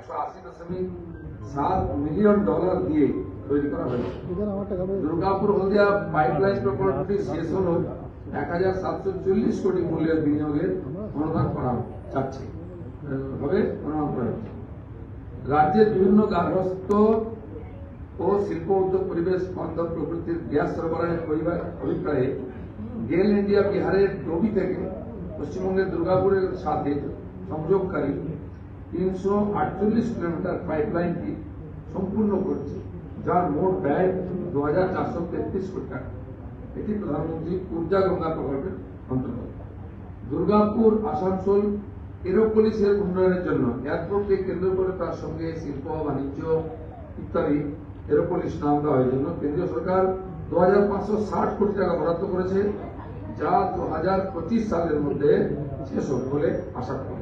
একশো আশি দশমিক সাত মিলিয়ন ডলার দিয়ে তৈরি করা হয়েছে। দুর্গাপুর হলদিয়া পাইপলাইন প্রকল্পটি শেষ হল এক হাজার সাতশো চল্লিশ কোটি মূল্যের বিনিয়োগের অনুদান করা যাচ্ছে হবে অনুদান করা হচ্ছে রাজ্যের বিভিন্ন গার্হস্থ্য ও শিল্প উদ্যোগ পরিবেশ বান্ধব প্রকৃতির গ্যাস সরবরাহের অভিপ্রায়ে গেল ইন্ডিয়া বিহারের ডোবি থেকে পশ্চিমবঙ্গের দুর্গাপুরের সাথে সংযোগকারী তিনশো আটচল্লিশ কিলোমিটার পাইপলাইনটি সম্পূর্ণ করছে, যার মোট ব্যয় দু হাজার চারশো তেত্রিশ কোটি টাকা। এটি প্রধানমন্ত্রী ঊর্জা গঙ্গা প্রকল্পের অন্তর্গত। দুর্গাপুর, আসানসোল, এরোপলিসের উন্নয়নের জন্য এয়ারপোর্টকে কেন্দ্র করে তার সঙ্গে শিল্প, বাণিজ্য ইত্যাদি এরোপলিস নাম দেওয়ার জন্য কেন্দ্রীয় সরকার দু হাজার পাঁচশো ষাট কোটি টাকা বরাদ্দ করেছে, যা দু হাজার পঁচিশ সালের মধ্যে শেষ হবে বলে আশা করা।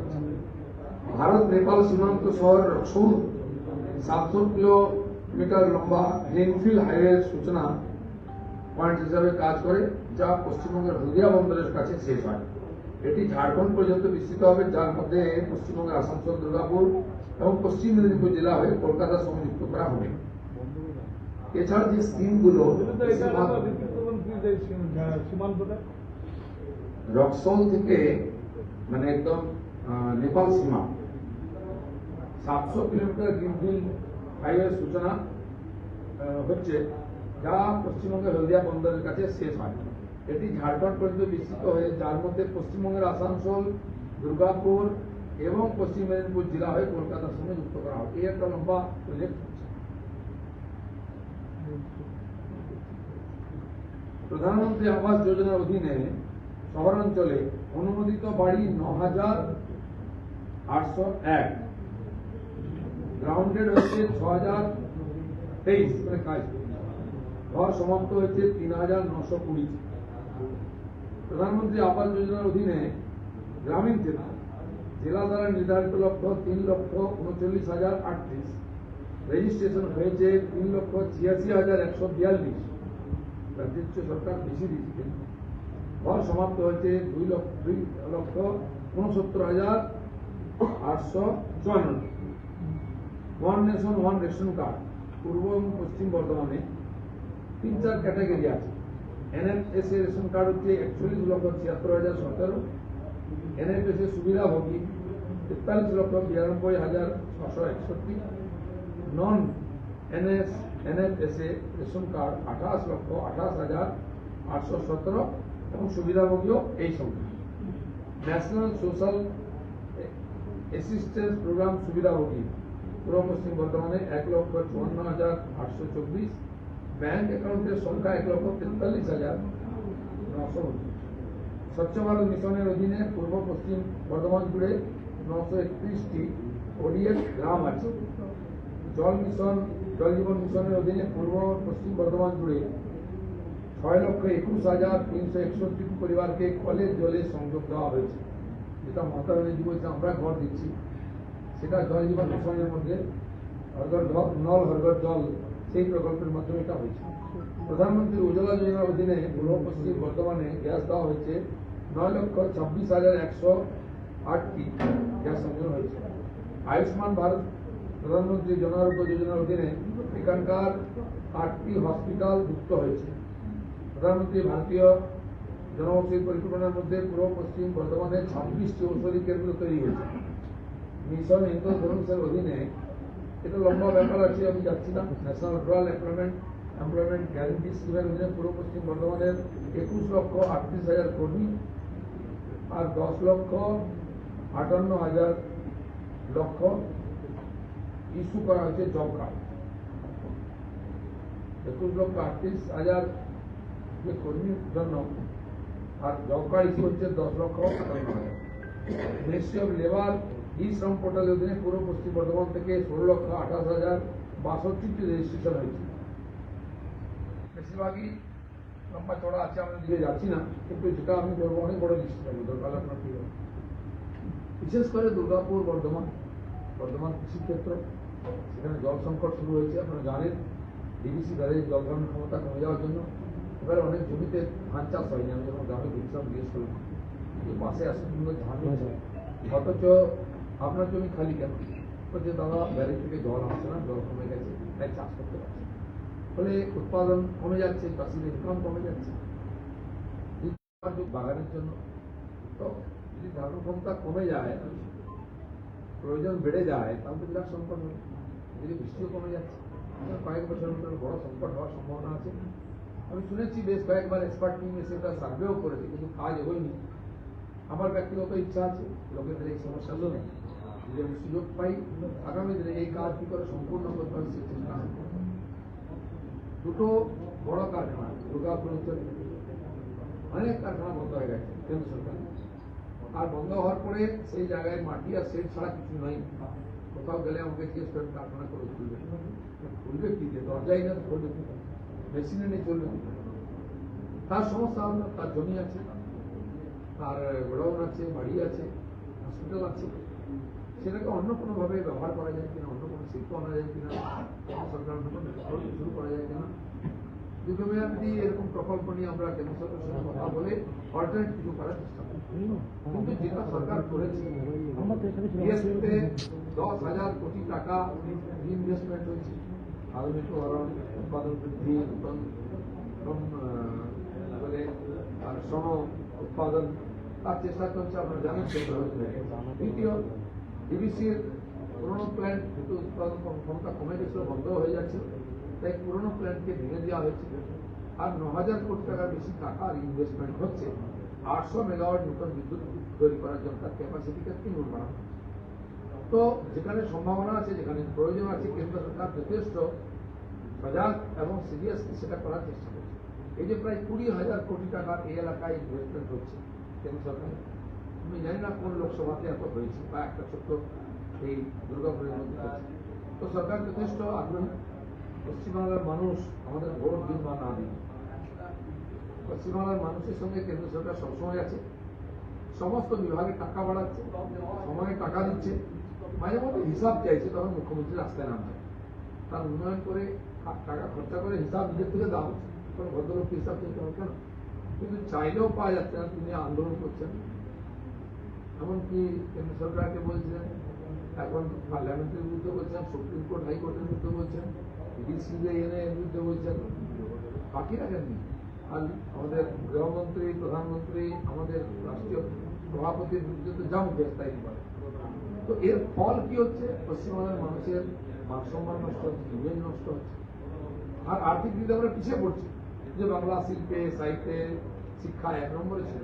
ভারত, নেপাল, সীমান্ত শহর রক্সৌল সাতশো কিলোমিটার লম্বা গ্রিনফিল্ড হাইওয়ের সূচনা পয়েন্ট হিসাবে কাজ করে, যা পশ্চিমবঙ্গের হলদিয়া বন্দরের কাছে শেষ হয়। এটি ঝাড়খণ্ড পর্যন্ত বিস্তৃত হবে, যার মধ্যে পশ্চিমবঙ্গের আসানসোল, দুর্গাপুর এবং পশ্চিম মেদিনীপুর জেলা হয়ে কলকাতার সঙ্গে যুক্ত করা হবে। এছাড়া যে স্কিমগুলো রক্সল থেকে মানে একদম নেপাল সীমা সাতশো কিলোমিটার গ্রিনফিল্ড হাইওয়ে সূচনা হচ্ছে যা পশ্চিমবঙ্গের হলদিয়া বন্দরের কাছে শেষ হয় এটি ঝাড়খণ্ড পর্যন্ত বিস্তৃত হয়ে, যার মধ্যে পশ্চিমবঙ্গের আসানসোল, দুর্গাপুর এবং পশ্চিম মেদিনীপুর জেলা হয়ে কলকাতার সঙ্গে যুক্ত করা হবে এই একটা লম্বা প্রজেক্ট প্রধানমন্ত্রী আবাস যোজনার অধীনে শহরাঞ্চলে অনুমোদিত বাড়ি ন হাজার আটশো এক। গ্রাউন্ডেড হচ্ছে ছ হাজার তেইশ মানে কাজ। ঘর সমাপ্ত হয়েছে তিন হাজার নশো কুড়ি। প্রধানমন্ত্রী আবাস যোজনার অধীনে গ্রামীণ ক্ষেত্রে জেলা দ্বারা নির্ধারিত লক্ষ্য তিন লক্ষ উনচল্লিশ হাজার আটত্রিশ। রেজিস্ট্রেশন হয়েছে তিন লক্ষ ছিয়াশি হাজার একশো বিয়াল্লিশ। রাজ্য সরকার বেশি দিয়েছে। ঘর সমাপ্ত হয়েছে দুই লক্ষ দুই লক্ষ উনসত্তর হাজার আটশো চুয়ান্ন। One nation one ration card পূর্ব এবং পশ্চিম বর্ধমানে তিন চার ক্যাটাগরি আছে। এনএফএস এর রেশন কার্ড হচ্ছে একচল্লিশ লক্ষ ছিয়াত্তর হাজার সতেরো। এনএফএস এর সুবিধাভোগী তেতাল্লিশ লক্ষ বিরানব্বই হাজার ছশো একষট্টি। Non NS NFS A ration card আঠাশ লক্ষ আঠাশ হাজার আটশো সতেরো এবং সুবিধাভোগীও এই সংখ্যা ন্যাশনাল সোশ্যাল অ্যাসিস্ট্যান্স প্রোগ্রাম সুবিধাভোগী পূর্ব পশ্চিম বর্ধমানে এক লক্ষ চুয়ান্ন হাজার আটশো চব্বিশ। ব্যাংক অ্যাকাউন্টের সংখ্যা এক লক্ষ তেতাল্লিশ হাজার নশো স্বচ্ছ ভারত মিশনের অধীনে পূর্ব পশ্চিম বর্ধমান জুড়ে নশো একত্রিশটি ওডিএফ গ্রাম আছে। জল মিশন, জল জীবন মিশনের অধীনে পূর্ব পশ্চিম বর্ধমান জুড়ে ছয় লক্ষ একুশ হাজার তিনশো একষট্টি পরিবারকে কলের জলে সংযোগ দেওয়া হয়েছে। যেটা মমতা ব্যানার্জি বলছে, আমরা ঘর দিচ্ছি। সেটা জল জীবন মিশনের মধ্যে নল হরঘর জল সেই প্রকল্পের মাধ্যমে এটা হয়েছে। প্রধানমন্ত্রী উজ্জ্বলা যোজনার অধীনে পূর্ব পশ্চিম বর্ধমানে গ্যাস দেওয়া হয়েছে। নয় লক্ষ ছাব্বিশ হাজার একশো আটটি গ্যাস সংযোগ হয়েছে। আয়ুষ্মান ভারত প্রধানমন্ত্রী জন আরোগ্য যোজনার অধীনে এখানকার আটটি হসপিটাল যুক্ত হয়েছে। প্রধানমন্ত্রী ভারতীয় জনঔষধি পরিকল্পনার মধ্যে পূর্ব পশ্চিম বর্ধমানে ছাব্বিশটি ঔষধি কেন্দ্র তৈরি হয়েছে। মিশন ইন্দ্রধনুষের অধীনে এটা লম্বা ব্যাপার আছে, আমি যাচ্ছি না। National rural employment employment guarantee স্কিমের অধীনে পূর্ব পশ্চিম বর্ধমানের একুশ লক্ষ আটত্রিশ হাজার কর্মী আর দশ লক্ষ আটান্ন হাজার লক্ষ ইস্যু করা হয়েছে জব কার্ড একুশ লক্ষ আটত্রিশ হাজার যে কর্মীর জন্য আর জব কার্ড ইস্যু হচ্ছে দশ লক্ষ আটান্ন হাজার। মিনিস্ট্রি অফ লেবার ই শ্রম পোর্টালের অধীনে পূর্ব পশ্চিম বর্ধমান থেকে ষোলো লক্ষ আঠাশ হাজার বাষট্টিটি রেজিস্ট্রেশন হয়েছে। বেশিরভাগই লম্বা চড়া আছে, আমরা দিকে যাচ্ছি না। কিন্তু যেটা আমি বলব, অনেক বড় লিস্ট থাকবে। দরকার আপনার হবে। বিশেষ করে দুর্গাপুর, বর্ধমান বর্ধমান কৃষিক্ষেত্র সেখানে জল সংকট শুরু হয়েছে, আপনারা জানেন। ডিবিসি ব্যারেজ জল ধারণ ক্ষমতা কমে যাওয়ার জন্য এবারে অনেক জমিতে ধান চাষ হয়নি। আমি যখন গ্রামে ঘুরছিলাম জিজ্ঞেস করলাম যে পাশে আসলে সুন্দর ধান হয়েছে অথচ আপনার জমি খালি কেন? যে দাদা ব্যারেজ থেকে জল আসছে না, জল কমে গেছে, তাই চাষ করতে পারছে না। ফলে উৎপাদন কমে যাচ্ছে, চাষির ইনকাম কমে যাচ্ছে। এই বাগানের জন্য। তো যদি ধারণ ক্ষমতা কমে যায়, প্রয়োজন বেড়ে যায়, তাহলে তো বিরাট সংকট হবে। যদি বৃষ্টিও কমে যাচ্ছে আর কয়েক বছরের মধ্যে বড় সংকট হওয়ার সম্ভাবনা আছে। আমি শুনেছি বেশ কয়েকবার এক্সপার্ট টিম এসে তার সার্ভেও করেছে, কিন্তু কাজ হয়নি। আমার ব্যক্তিগত ইচ্ছা আছে লোকেদের এই সমস্যাগুলো যদি আমি সুযোগ পাই, আগামী দিনে এই কাজ কি করে সম্পূর্ণ করতে হবে সে চেষ্টা দুটো বড় কারখানা দুর্গাপুর অঞ্চলে অনেক কারখানা বন্ধ হয়ে গেছে, কেন্দ্র সরকার। আর বন্ধ হওয়ার পরে সেই জায়গায় মাটি আর সেট ছাড়া কিছু নাই। কোথাও গেলে আমাকে জিজ্ঞেস করেন কারখানা করে খুলবে। খুলবে কি দিয়ে? দরজাই না, খুলবে? মেশিনে নিয়ে চলবে তার সমস্যা হলো, তার জমি আছে। তার গোডাউন আছে, বাড়ি আছে হসপিটাল আছে। সেটাকে অন্য কোনোভাবে ব্যবহার করা যায় কিনা, অন্য কোনো শিল্প আনা যায় কিনা সরকার অন্য কোনো শুরু করা যায় কিনা দীর্ঘমেয়াদী এরকম প্রকল্প নিয়ে আমরা কেন্দ্র সরকারের কথা বলে অল্টারনেট কিছু করার চেষ্টা করি কিন্তু যেটা সরকার করেছে, বিএসপিতে দশ হাজার কোটি টাকা ইনভেস্টমেন্ট হয়েছে। আধুনিকরণ উৎপাদন বৃদ্ধি আর শ্রম উৎপাদন তার চেষ্টা করছে আপনারা জানেন দ্বিতীয় ডিবিসির পুরোনো প্ল্যান্ট উৎপাদন ক্ষমতা কমে গেছিল, বন্ধ হয়ে যাচ্ছে তাই পুরোনো প্ল্যান্টকে ভেঙে দেওয়া হয়েছে। আর ন হাজার কোটি টাকার বেশি টাকার ইনভেস্টমেন্ট হচ্ছে। আটশো মেগাওয়াট নতুন বিদ্যুৎ তৈরি করার জন্য তার ক্যাপাসিটিকে তিনগুণ বাড়ানো। তো যেখানে সম্ভাবনা আছে, যেখানে প্রয়োজন আছে, কেন্দ্র সরকার যথেষ্ট সজাগ এবং সিরিয়াসলি সেটা করার চেষ্টা করছে। এই যে প্রায় কুড়ি হাজার কোটি টাকা এই এলাকায় ইনভেস্টমেন্ট হচ্ছে। কেন্দ্র সরকার আমি জানি না কোন লোকসভাতে এত হয়েছে বা একটা ছোট্ট এই দুর্গাপুরের মধ্যে তো সরকার যথেষ্ট আগ্রহী। পশ্চিমবাংলার মানুষ আমাদের ভোট দিন বা না দিন। পশ্চিমবাংলার মানুষের সঙ্গে কেন্দ্র সরকার সবসময় আছে। সমস্ত বিভাগে টাকা বাড়াচ্ছে, সময়ে টাকা দিচ্ছে। মাঝে মধ্যে হিসাব চাইছে, তখন মুখ্যমন্ত্রী রাস্তায় নামছে তার উন্নয়ন করে, টাকা খরচা করে হিসাব নিজের থেকে হচ্ছে। কোনো ভদ্রলোককে হিসাব চাইতে হবে কেন? কিন্তু চাইলেও পাওয়া যাচ্ছে না তিনি আন্দোলন করছেন এমনকি কেন্দ্র সরকারকে বলছেন এখন পার্লামেন্টের বিরুদ্ধে বলছেন সুপ্রিম কোর্ট হাইকোর্টের বিরুদ্ধে বলছেন ডিসিজে এনে বিরুদ্ধে বলছেন বাকি রাখেননি। আর আমাদের গৃহমন্ত্রী, প্রধানমন্ত্রী, আমাদের রাষ্ট্রীয় সভাপতির বিরুদ্ধে তো যা মুখে তাই করে তো এর ফল কি হচ্ছে? পশ্চিমবঙ্গের মানুষের মান সম্মান নষ্ট হচ্ছে, ইমেজ নষ্ট হচ্ছে। আর আর্থিক দিকে আমরা পিছিয়ে পড়ছি। যে বাংলা শিল্পে, সাহিত্যে শিক্ষা এক নম্বরে ছিল,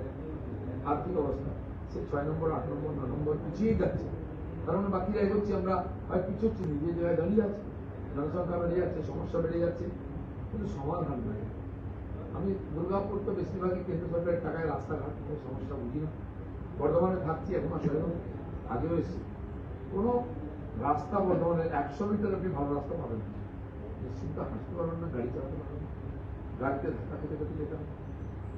আর্থিক অবস্থা। সে ছয় নম্বর, আট নম্বর, ন নম্বর পিছিয়েই যাচ্ছে। কারণ বাকিরা এগোচ্ছি আমরা হয় পিছোচ্ছি, নিজে জায়গায় দাঁড়িয়ে যাচ্ছে জনসংখ্যা বেড়ে যাচ্ছে, সমস্যা বেড়ে যাচ্ছে, কিন্তু সমাধান নাই। আমি দুর্গাপুর তো বেশিরভাগই কেন্দ্র সরকারের টাকায় রাস্তাঘাট, কোনো সমস্যা বুঝি না। বর্ধমানে থাকছি, এখন আসলে আগেও এসেছি। কোনো রাস্তা বর্ধমানের একশো মিটার আপনি ভালো রাস্তা পাবেন না। নিশ্চিন্ত হাঁটতে পারবেন না, গাড়ি চালাতে পারবেন না। গাড়িতে ধাক্কা খেতে খেতে যেতে হবে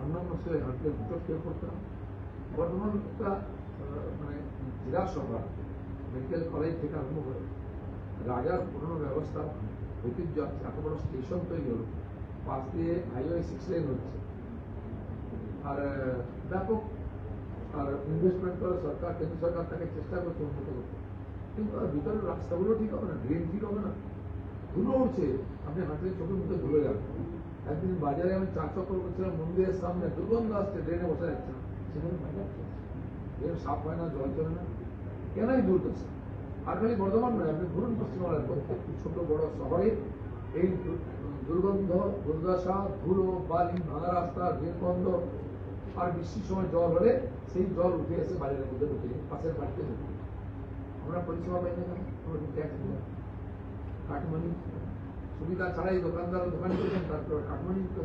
অন্যান্য সে হাঁটলে ভিতর খেয়ে পড়তে হবে বর্ধমান একটা মানে জেলা সভা মেডিকেল কলেজ থেকে আরম্ভ করে রাজার পুরনো ব্যবস্থা, ঐতিহ্য আছে এত বড় স্টেশন তৈরি হলো। পাশ দিয়ে হাইওয়ে সিক্স লেন হচ্ছে। আর ব্যাপক, আর ইনভেস্টমেন্ট করে সরকার, কেন্দ্র সরকার তাকে চেষ্টা করছে উন্নত করতে। কিন্তু তার ভিতরের রাস্তাগুলো ঠিক হবে না ড্রেন ঠিক হবে না। ধুলো উঠছে আপনি হাঁটলে চোখে মুখে ধুলো যাবে। একদিন বাজারে আমি চা চক্কর করছিলাম, মন্দিরের সামনে দুর্গন্ধ আসছে ড্রেনে বসে যাচ্ছে না সেখানে বাজার সাফ হয় না, জল চলে না। কেনই দূর করছে আর খালি বর্ধমান নয়, আপনি ঘুরুন প্রত্যেকটি ছোট বড় শহরে এই দুর্গন্ধ, দুর্দশা, ধুলো, বালি, ভাঙা রাস্তা ড্রেন আর বৃষ্টির সময় জল হলে সেই জল উঠে এসে বাজারের মধ্যে ঢুকে, পাশের বাড়িতে ঢুকে। আমরা পরিষেবা পাই না কেন? ট্যাক্স দিই কাটমানি সুবিধা ছাড়াই দোকানদার দোকান করেছেন তারপর কাটমানি হচ্ছে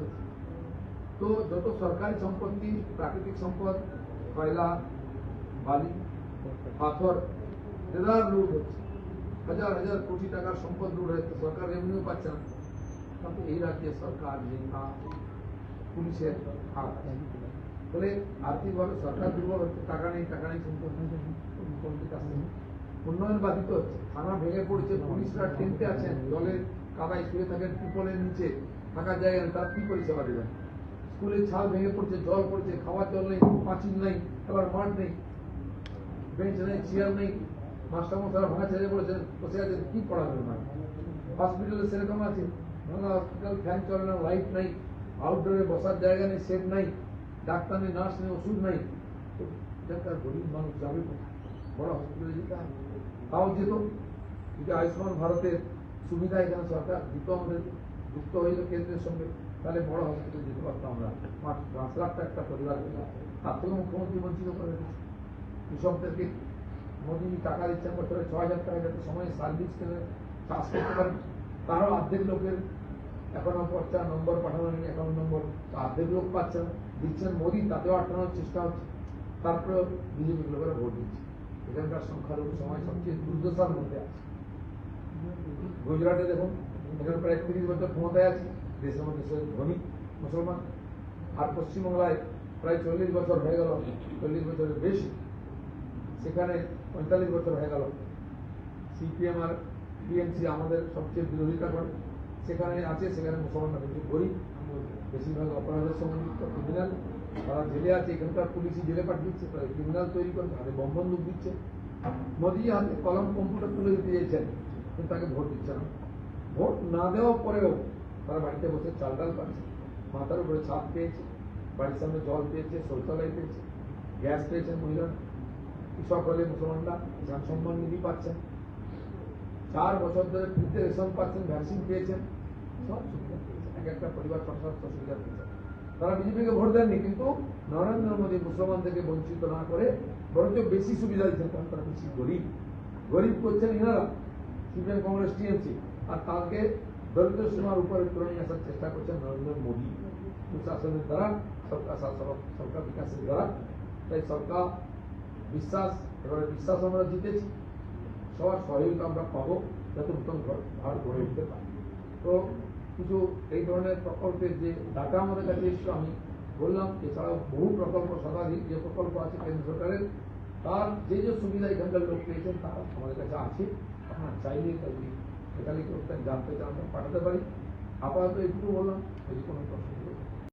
তো যত সরকারি সম্পত্তি, প্রাকৃতিক সম্পদ, কয়লা, বালি, পাথর দেদার লুট হচ্ছে। হাজার হাজার কোটি টাকার সম্পদ লুট হচ্ছে সরকার রেভিনিউ পাচ্ছে না। এই রাজ্যে সরকার নেতা পুলিশের হাত। ফলে আর্থিকভাবে সরকার দুর্বল হচ্ছে, টাকা নেই টাকা নেই, সম্পদ। উন্নয়ন বাধিত হচ্ছে। থানা ভেঙে পড়ছে, পুলিশরা টেন্টে আছেন জলের কাদায় শুয়ে থাকেন টিপলের নিচে থাকার জায়গা নেই, তার কি পরিষেবা দেবেন স্কুলের ছাল ভেঙে পড়ছে, জল পড়ছে, খাওয়ার জল নেই, পাঁচিল নেই খেলার মাঠ নেই, বেঞ্চ নেই, চেয়ার নেই, মাস্টারমশাই ভাঙা ছেড়ে পড়েছেন বসে আছে, কি পড়াবে না হসপিটালে সেরকম আছে ভাঙা হসপিটাল, ফ্যান চলে না, লাইট নাই আউটডোরে বসার জায়গা নেই সেট নাই, ডাক্তার নেই নার্স নেই, ওষুধ নাই। এখানকার গরিব মানুষ যাবে? বড় হসপিটালে যেতে হবে। তাও যেত যদি আয়ুষ্মান ভারতের সুবিধা এখানে সরকার দিত আমাদের যুক্ত হইল কেন্দ্রের সঙ্গে, তাহলে বড় হসপিটালে যেতে পারতাম আমরা। পাঁচ লাখটা একটা পরিবার। তার থেকে মুখ্যমন্ত্রী বঞ্চিত করে কৃষকদেরকে মোদী টাকা দিচ্ছেন বছরে ছ হাজার টাকা যাতে সময় সার্ভিস কিনে চাষ করতে পারেন তারও অর্ধেক লোকের এখনও পর্চা নম্বর পাঠানো নেই অ্যাকাউন্ট নম্বর অর্ধেক লোক পাচ্ছেন দিচ্ছেন মোদী, তাতেও আটকানোর চেষ্টা হচ্ছে। তারপরে বিজেপি লোকেরা ভোট দিচ্ছে। এখানকার সংখ্যালঘু সময় সবচেয়ে দুর্দশার মধ্যে আছে। গুজরাটে দেখুন, এখানে প্রায় তিরিশ বছর ক্ষমতায় আছে, দেশের মধ্যে ধনী, মুসলমান, আর পশ্চিমবাংলায় প্রায় চল্লিশ বছর হয়ে গেল, চল্লিশ বছরের বেশি। সেখানে পঁয়তাল্লিশ বছর হয়ে গেল। সিপিএম আর টিএমসি আমাদের সবচেয়ে বিরোধিতা করে। সেখানে আছে, সেখানে মুসলমানরা কিন্তু গরিব। বেশিরভাগ অপরাধের যুক্ত ক্রিমিনাল তারা জেলে আছে, এখানকার পুলিশই জেলে পাঠিয়েছে ক্রিমিনাল তৈরি করে বম বন্দুক দিচ্ছে। মোদী হাতে কলম, কম্পিউটার তুলে দিতে চেয়েছেন কিন্তু তাকে ভোট দিচ্ছে না। ভোট না দেওয়ার পরেও তারা বাড়িতে বসে চাল ডাল পাচ্ছে মাথার উপরে ছাপ পেয়েছে, বাড়ির সামনে জল পেয়েছে, শৌচালয় পেয়েছে, গ্যাস পেয়েছেন মহিলারা। কৃষক হলে মুসলমানরা কিষাণ সম্মান নিধি পাচ্ছেন। চার বছর ধরে ফ্রিতে রেশন পাচ্ছেন, ভ্যাকসিন পেয়েছেন। সব সুবিধা পেয়েছেন। এক একটা পরিবার সমস্ত সুবিধা পেয়েছেন তারা বিজেপিকে ভোট দেননি, কিন্তু নরেন্দ্র মোদী মুসলমানদেরকে বঞ্চিত না করে বরঞ্চ বেশি সুবিধা দিচ্ছেন কারণ তারা বেশি গরিব। গরিব করছেন ইনারা সিপিএম কংগ্রেস টিএমসি আর তাকে দরিদ্র সীমার উপরে তুলে নিয়ে আসার চেষ্টা করছেন নরেন্দ্র মোদী সুশাসনের দ্বারা সরকার শাসন সরকার বিকাশের দ্বারা তাই সরকার বিশ্বাস এবারে বিশ্বাস আমরা জিতেছি সবার সহযোগিতা আমরা পাবো যাতে নতুন ঘর- ভারত গড়ে উঠতে পারে তো কিছু এই ধরনের প্রকল্পের যে ডাটা আমাদের কাছে এসেছিল আমি বললাম এছাড়াও বহু প্রকল্প শতাধিক যে প্রকল্প আছে কেন্দ্র সরকারের তার যে যে সুবিধা এখানকার লোক পেয়েছেন তা আমাদের কাছে আছে আপনার চাইলে যদি করতে জানতে চান পাঠাতে পারি আপাতত একটু বললাম যদি কোনো প্রশ্ন।